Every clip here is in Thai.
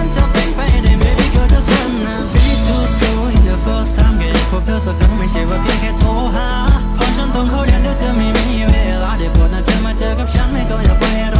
นั้นจะเป็นไปได้ไม่ด้กิดจะสวนนะ Really too slow in the งแค่พบเธอสักครั้งไม่ใช่ว่าเพียงแค่โทรหาเพราะฉันต้องเขาเรีนเดี๋ยไม่มีเวลาได้โปรดนะเธอมาเจอกับฉันไม่ต้องอยาปล่รอ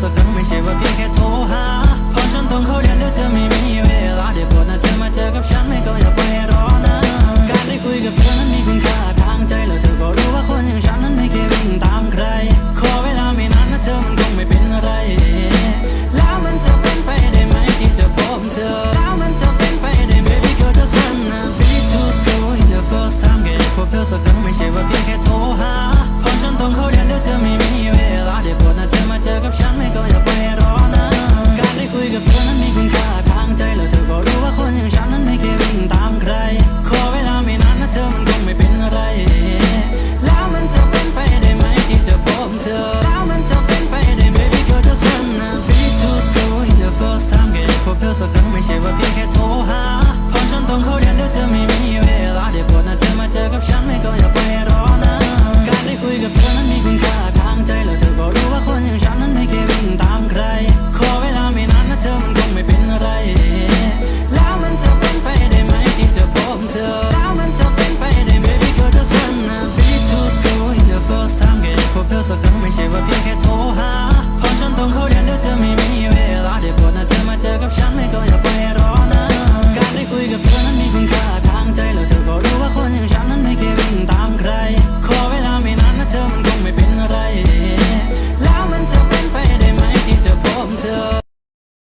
这歌没写完别开